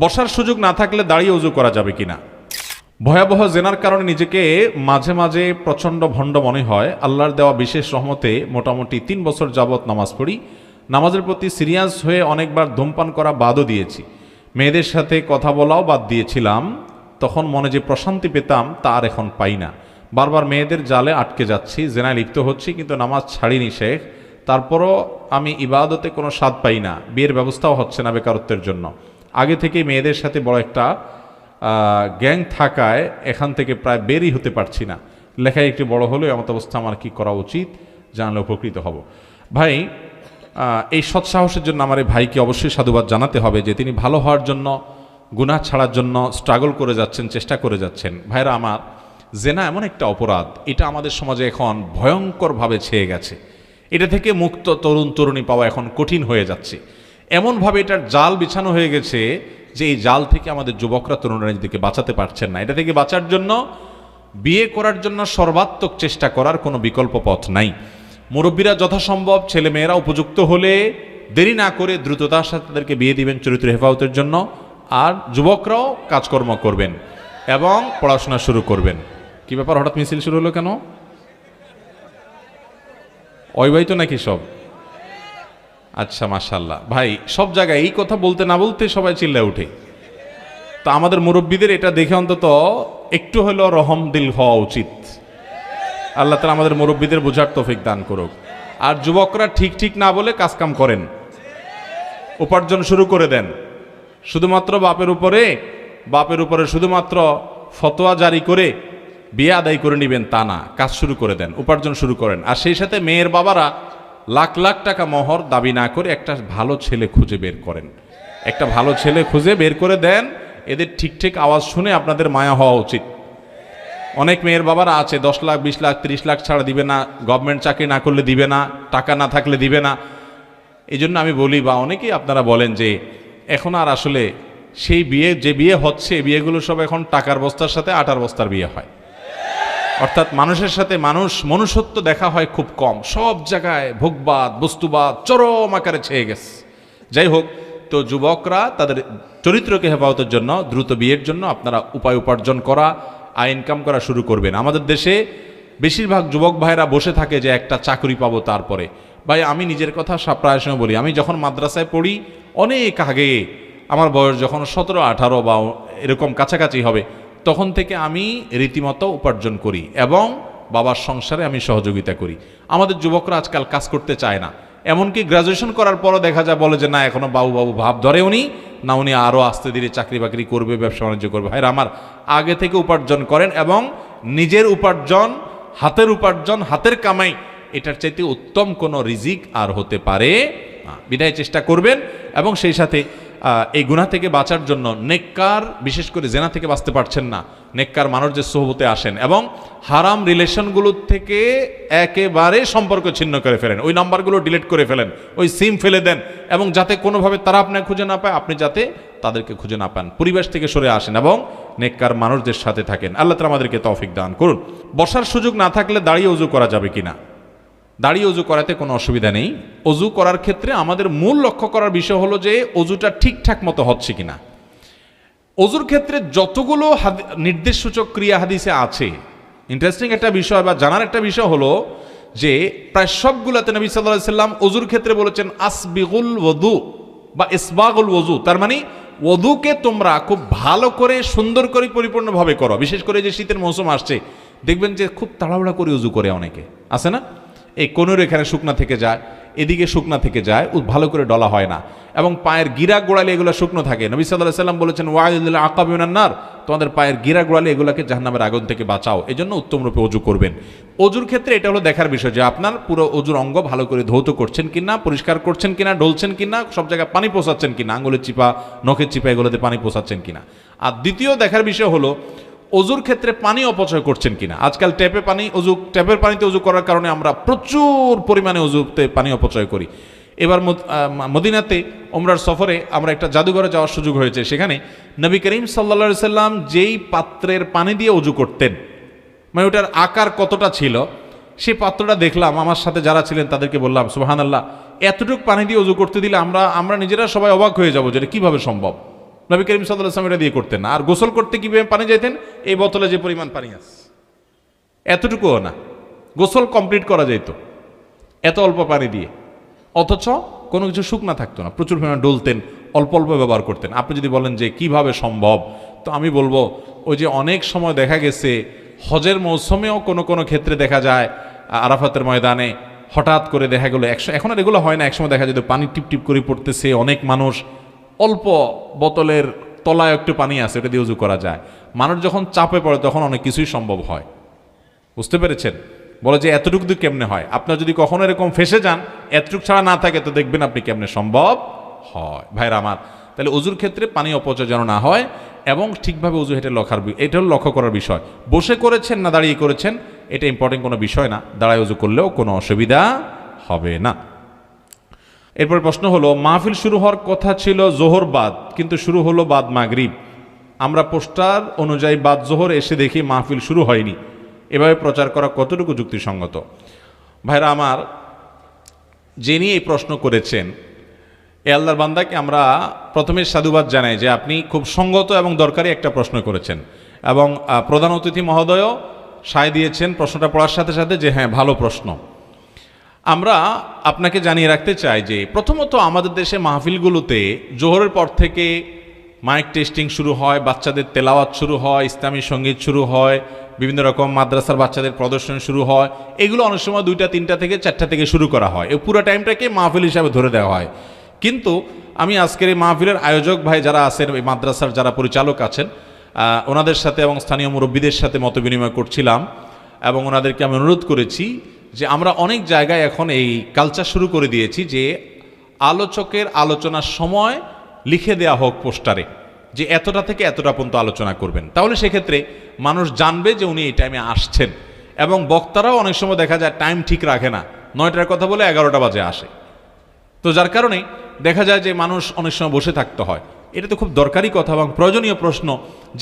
বসার সুযোগ না থাকলে দাঁড়িয়ে উজু করা যাবে কিনা? ভয়াবহ জেনার কারণে নিজেকে মাঝে মাঝে প্রচণ্ড ভণ্ড মনে হয়। আল্লাহর দেওয়া বিশেষ রহমতে মোটামুটি তিন বছর যাবৎ নামাজ পড়ি। নামাজের প্রতি সিরিয়াস হয়ে অনেকবার ধূমপান করা বাদও দিয়েছি। মেয়েদের সাথে কথা বলাও বাদ দিয়েছিলাম। তখন মনে যে প্রশান্তি পেতাম, তা আর এখন পাই না। বারবার মেয়েদের জালে আটকে যাচ্ছি। জেনায় লিপ্ত হচ্ছি, কিন্তু নামাজ ছাড়িনি শেখ। তারপরও আমি ইবাদতে কোনো স্বাদ পাই না। বিয়ের ব্যবস্থাও হচ্ছে না বেকারত্বের জন্য। আগে থেকে মেয়েদের সাথে বড় একটা গ্যাং থাকায় এখান থেকে প্রায় বেরই হতে পারছি না। লেখায় একটু বড় হলেও এমত অবস্থা আমার কি করা উচিত জানলে উপকৃত হব। ভাই এই সৎসাহসের জন্য আমার এই ভাইকে অবশ্যই সাধুবাদ জানাতে হবে যে তিনি ভালো হওয়ার জন্য, গুনাহ ছাড়ার জন্য স্ট্রাগল করে যাচ্ছেন, চেষ্টা করে যাচ্ছেন। ভাইরা আমার, জেনা এমন একটা অপরাধ, এটা আমাদের সমাজে এখন ভয়ঙ্করভাবে ছেয়ে গেছে। এটা থেকে মুক্ত তরুণ তরুণী পাওয়া এখন কঠিন হয়ে যাচ্ছে। এমনভাবে এটার জাল বিছানো হয়ে গেছে যে এই জাল থেকে আমাদের যুবকরা, তরুণরা নিজেদেরকে বাঁচাতে পারছেন না। এটা থেকে বাঁচার জন্য, বিয়ে করার জন্য সর্বাত্মক চেষ্টা করার কোনো বিকল্প পথ নাই। মুরব্বীরা যথাসম্ভব ছেলে মেয়েরা উপযুক্ত হলে দেরি না করে দ্রুততার সাথে তাদেরকে বিয়ে দিবেন চরিত্র হেফাজতের জন্য, আর যুবকরাও কাজকর্ম করবেন এবং পড়াশোনা শুরু করবেন। কি ব্যাপার, হঠাৎ মিছিল শুরু হলো কেন? অবিবাহিত নাকি সব? আচ্ছা মাশাল্লাহ ভাই, সব জায়গায় এই কথা বলতে না বলতে সবাই চিল্লা উঠে। তা আমাদের মুরব্বীদের এটা দেখে অন্তত একটু হলেও রহম দিল হওয়া উচিত। আল্লাহ তালা আমাদের মুরব্বীদের বোঝার তৌফিক দান করুক। আর যুবকরা ঠিক ঠিক না বলে কাজকাম করেন। উপার্জন শুরু করে দেন। শুধুমাত্র বাপের উপরে বাপের উপরে শুধুমাত্র ফতোয়া জারি করে বিয়ে আদায় করে নেবেন তা না, কাজ শুরু করে দেন, উপার্জন শুরু করেন। আর সেই সাথে মেয়ের বাবারা লাখ লাখ টাকা মহর দাবি না করে একটা ভালো ছেলে খুঁজে বের করেন। একটা ভালো ছেলে খুঁজে বের করে দেন, এদের ঠিক ঠিক আওয়াজ শুনে আপনাদের মায়া হওয়া উচিত। অনেক মেয়ের বাবারা আছে, দশ লাখ, বিশ লাখ, তিরিশ লাখ ছাড়া দিবে না গভর্নমেন্ট চাকরি না করলে দিবে না, টাকা না থাকলে দিবে না। এই জন্য আমি বলি, বা অনেকেই আপনারা বলেন যে, এখন আর আসলে সেই বিয়ে, যে বিয়ে হচ্ছে বিয়েগুলো সব এখন টাকার বস্তার সাথে আটার বস্তার বিয়ে হয়। অর্থাৎ মানুষের সাথে মানুষ মনুষ্যত্ব দেখা হয় খুব কম। সব জায়গায় ভোগবাদ, বস্তুবাদ চরম আকারে ছেয়ে গেছে। যাই হোক, তো যুবকরা তাদের চরিত্রকে হেফাজতের জন্য, দ্রুত বিয়ের জন্য আপনারা উপায় উপার্জন করা, আয় ইনকাম করা শুরু করবেন। আমাদের দেশে বেশিরভাগ যুবক ভাইরা বসে থাকে যে একটা চাকরি পাবো তারপরে। ভাই, আমি নিজের কথা প্রায় সময় বলি, আমি যখন মাদ্রাসায় পড়ি, অনেক আগে আমার বয়স যখন সতেরো আঠারো বা এরকম কাছাকাছি হবে তখন থেকে আমি রীতিমতো উপার্জন করি এবং বাবার সংসারে আমি সহযোগিতা করি। আমাদের যুবকরা আজকাল কাজ করতে চায় না। এমনকি গ্রাজুয়েশন করার পরও দেখা যায় বলে যে, না এখনও বাবু বাবু ভাব ধরে উনি। না, উনি আরও আস্তে ধীরে চাকরি বাকরি করবে, ব্যবসা বাণিজ্য করবে। ভাইরা, আমার আগে থেকে উপার্জন করেন এবং নিজের উপার্জন, হাতের উপার্জন, হাতের কামাই, এটার চাইতে উত্তম কোনো রিজিক আর হতে পারে বিদায় চেষ্টা করবেন এবং সেই সাথে এই গুণা থেকে বাঁচার জন্য নেককার, বিশেষ করে জেনা থেকে বাঁচতে পারছেন না। নেককার মানুষ যে সোহবতে আসেন এবং হারাম রিলেশনগুলোর থেকে একেবারে সম্পর্ক ছিন্ন করে ফেলেন। ওই নাম্বারগুলো ডিলিট করে ফেলেন, ওই সিম ফেলে দেন এবং যাতে কোনোভাবে তারা আপনাকে খুঁজে না পায়, আপনি যাতে তাদেরকে খুঁজে না পান। পরিবেশ থেকে সরে আসেন এবং নেককার মানুষদের সাথে থাকেন। আল্লাহ তালা আমাদেরকে তৌফিক দান করুন। বসার সুযোগ না থাকলে দাঁড়িয়ে উজু করা যাবে কিনা? দাঁড়িয়ে অজু করাতে কোনো অসুবিধা নেই। অজু করার ক্ষেত্রে আমাদের মূল লক্ষ্য করার বিষয় হলো যে অজুটা ঠিকঠাক মতো হচ্ছে কিনা। অজুর ক্ষেত্রে যতগুলো নির্দেশসূচক ক্রিয়া হাদিসে আছে ইন্টারেস্টিং একটা বিষয় বা জানার একটা বিষয় হলো যে প্রায় সবগুলোতে নবী সাল্লাহ সাল্লাম অজুর ক্ষেত্রে বলেছেন, আসবিগুল ওদু বা ইসবাগুল ওজু তার মানে ওদুকে তোমরা খুব ভালো করে, সুন্দর করে পরিপূর্ণভাবে করো। বিশেষ করে যে শীতের মৌসুম আসছে, দেখবেন যে খুব তাড়াহুড়া করে উজু করে অনেকে। আছে না? এই কোনোর এখানে শুকনা থেকে যায়, এদিকে শুকনা থেকে যায় ভালো করে ডলা হয় না। এবং পায়ের গিরা গোড়ালি এগুলো শুকনো থাকে। নবী সাল্লাহ সাল্লাম বলেছেন ওয়াইদুল্লাহ আকাবিনান্নার তোমাদের পায়ের গিরা গোড়ালি এগুলোকে জাহান্নামের আগুন থেকে বাঁচাও। এই জন্য উত্তম রূপে অজু করবেন। অজুর ক্ষেত্রে এটা হলো দেখার বিষয় যে আপনার পুরো অজুর অঙ্গ ভালো করে ধৌত করছেন কিনা, পরিষ্কার করছেন কিনা ডলছেন কিনা, সব জায়গায় পানি পোষাচ্ছেন কিনা আঙুলের চিপা, নখের চিপা এগুলোতে পানি পোষাচ্ছেন কিনা। আর দ্বিতীয় দেখার বিষয় হলো অজুর ক্ষেত্রে পানি অপচয় করছেন কিনা? আজকাল ট্যাপে পানি, অজু, ট্যাপের পানিতে অজু করার কারণে আমরা প্রচুর পরিমাণে অজুতে পানি অপচয় করি। এবার মদিনাতে ওমরার সফরে আমরা একটা জাদুঘরে যাওয়ার সুযোগ হয়েছে। সেখানে নবী করিম সাল্লা সাল্লাম যেই পাত্রের পানি দিয়ে অজু করতেন মানে ওটার আকার কতটা ছিল সেই পাত্রটা দেখলাম, আমার সাথে যারা ছিলেন তাদেরকে বললাম সুবাহান আল্লাহ এতটুকু পানি দিয়ে অজু করতে দিলে আমরা আমরা নিজেরা সবাই অবাক হয়ে যাব যেটা কীভাবে সম্ভব? নবী করিম সাল্লাহ আসলাম এটা দিয়ে করতেন আর গোসল করতে কীভাবে পানি যাইতেন এই বোতলে যে পরিমাণ পানি আছে। এতটুকুও না। গোসল কমপ্লিট করা যেত এত অল্প পানি দিয়ে। অথচ কোনো কিছু শুকনা থাকতো না। প্রচুর পরিমাণে ডলতেন, অল্প অল্প ব্যবহার করতেন। আপনি যদি বলেন যে কীভাবে সম্ভব? তো আমি বলব, ওই যে অনেক সময় দেখা গেছে, হজের মৌসুমেও কোনো কোনো ক্ষেত্রে দেখা যায়, আরাফাতের ময়দানে হঠাৎ করে দেখা গেলো, একশো এখন আর এগুলো হয় না। একসময় দেখা যেত পানি টিপ টিপ করে পড়তেছে অনেক মানুষ। অল্প বোতলের তলায় একটু পানি আছে ওটা দিয়ে উজু করা যায়। মানুষ যখন চাপে পড়ে, তখন অনেক কিছুই সম্ভব হয়। বুঝতে পেরেছেন? বলে যে এতটুকু দিয়ে কেমনে হয়? আপনার যদি কখনো এরকম ফেসে যান, এতটুকু ছাড়া না থাকে, তো দেখবেন আপনি কেমনে সম্ভব হয়। ভাইরা আমার, তাহলে অজুর ক্ষেত্রে পানি অপচয় যেন না হয় এবং ঠিকভাবে অজু হেঁটে বি- এটা হলো লক্ষ্য করার বিষয়। বসে করেছেন না দাঁড়িয়ে করেছেন, এটা ইম্পর্টেন্ট কোনো বিষয় না। দাঁড়ায় অজু করলেও কোনো অসুবিধা হবে না। এরপর প্রশ্ন হলো, মাহফিল শুরু হওয়ার কথা ছিল জোহর বাদ, কিন্তু শুরু হলো বাদ মাগরিব। আমরা পোস্টার অনুযায়ী বাদ জোহর এসে দেখি মাহফিল শুরু হয়নি। এভাবে প্রচার করা কতটুকু যুক্তিসঙ্গত? ভাইরা আমার, যিনি এই প্রশ্ন করেছেন, এ আল্লাহর বান্দাকে আমরা প্রথমে সাধুবাদ জানাই যে আপনি খুব সঙ্গত এবং দরকারি একটা প্রশ্ন করেছেন। এবং প্রধান অতিথি মহোদয়ও সায় দিয়েছেন প্রশ্নটা পড়ার সাথে সাথে যে হ্যাঁ ভালো প্রশ্ন। আমরা আপনাকে জানিয়ে রাখতে চাই যে প্রথমত আমাদের দেশে মাহফিলগুলোতে জোহরের পর থেকে মাইক টেস্টিং শুরু হয়, বাচ্চাদের তেলাওয়াত শুরু হয়, ইসলামী সংগীত শুরু হয়, বিভিন্ন রকম মাদ্রাসার বাচ্চাদের প্রদর্শন শুরু হয়। এগুলো অনেক সময় দুইটা, তিনটা থেকে চারটা থেকে শুরু করা হয়। এই পুরো টাইমটাকে মাহফিল হিসাবে ধরে দেওয়া হয়। কিন্তু আমি আজকের এই মাহফিলের আয়োজক ভাই যারা আছেন, এই মাদ্রাসার যারা পরিচালক আছেন ওনাদের সাথে এবং স্থানীয় মুরব্বীদের সাথে মত বিনিময় করছিলাম এবং ওনাদেরকে আমি অনুরোধ করেছি যে আমরা অনেক জায়গায় এখন এই কালচার শুরু করে দিয়েছি যে আলোচকের আলোচনার সময় লিখে দেয়া হোক পোস্টারে, যে এতটা থেকে এতটা পর্যন্ত আলোচনা করবেন। তাহলে সেক্ষেত্রে মানুষ জানবে যে উনি এই টাইমে আসছেন। এবং বক্তারাও অনেক সময় দেখা যায় টাইম ঠিক রাখে না। নয়টার কথা বলে এগারোটা বাজে আসে। তো যার কারণে দেখা যায় যে মানুষ অনেক সময় বসে থাকতে হয়। এটা তো খুব দরকারি কথা এবং প্রয়োজনীয় প্রশ্ন।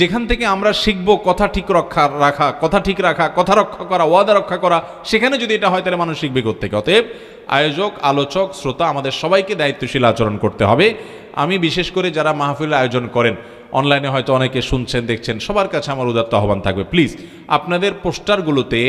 যেখান থেকে আমরা শিখব কথা ঠিক রক্ষা, রাখা, কথা ঠিক রাখা, কথা রক্ষা করা, ওয়াদা রক্ষা করা, সেখানে যদি এটা হয় তাহলে মানুষ শিখবে থেকে অতএব আয়োজক, আলোচক, শ্রোতা আমাদের সবাইকে দায়িত্বশীল আচরণ করতে হবে। আমি বিশেষ করে যারা মাহফিল আয়োজন করেন অনলাইনে হয়তো অনেকে শুনছেন, দেখছেন, সবার কাছে আমার উদাত্ত আহ্বান থাকবে। প্লিজ আপনাদের পোস্টারগুলোতে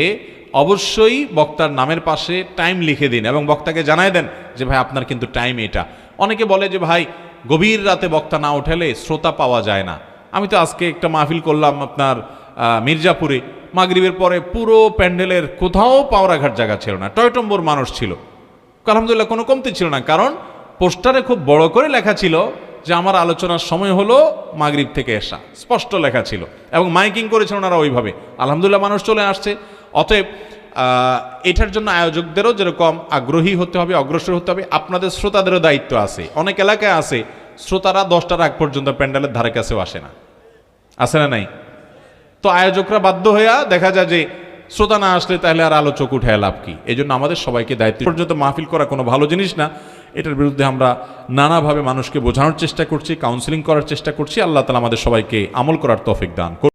অবশ্যই বক্তার নামের পাশে টাইম লিখে দিন এবং বক্তাকে জানায় দেন যে, ভাই, আপনার কিন্তু টাইম এটা। অনেকে বলে যে, ভাই গভীর রাতে বক্তা না উঠালে শ্রোতা পাওয়া যায় না। আমি তো আজকে একটা মাহফিল করলাম আপনার মির্জাপুরে। মাগরিবের পরে পুরো প্যান্ডেলের কোথাও পাওয়ারাঘাট জায়গা ছিল না। টয়টম্বর মানুষ ছিল। আলহামদুলিল্লাহ কোনো কমতি ছিল না, কারণ পোস্টারে খুব বড় করে লেখা ছিল যে আমার আলোচনার সময় হলো মাগরিব থেকে এসা। স্পষ্ট লেখা ছিল। এবং মাইকিং করেছেন ওনারা ওইভাবে। আলহামদুলিল্লাহ মানুষ চলে আসছে। অতএব এটার জন্য আয়োজকদেরও যেরকম আগ্রহী হতে হবে, অগ্রসর হতে হবে, আপনাদের শ্রোতাদেরও দায়িত্ব আছে। অনেক এলাকায় আছে, শ্রোতারা দশটার আগ পর্যন্ত প্যান্ডেলের ধারে কাছেও আসে না। আসে না নাই? তো আয়োজকরা বাধ্য হইয়া দেখা যায় যে শ্রোতা না আসলে তাহলে আর আলোচক উঠে লাভ কি? এই জন্য আমাদের সবাইকে দায়িত্ব পর্যন্ত মাহফিল করা কোনো ভালো জিনিস না। এটার বিরুদ্ধে আমরা নানাভাবে মানুষকে বোঝানোর চেষ্টা করছি কাউন্সিলিং করার চেষ্টা করছি। আল্লাহ তালা আমাদের সবাইকে আমল করার তৌফিক দান।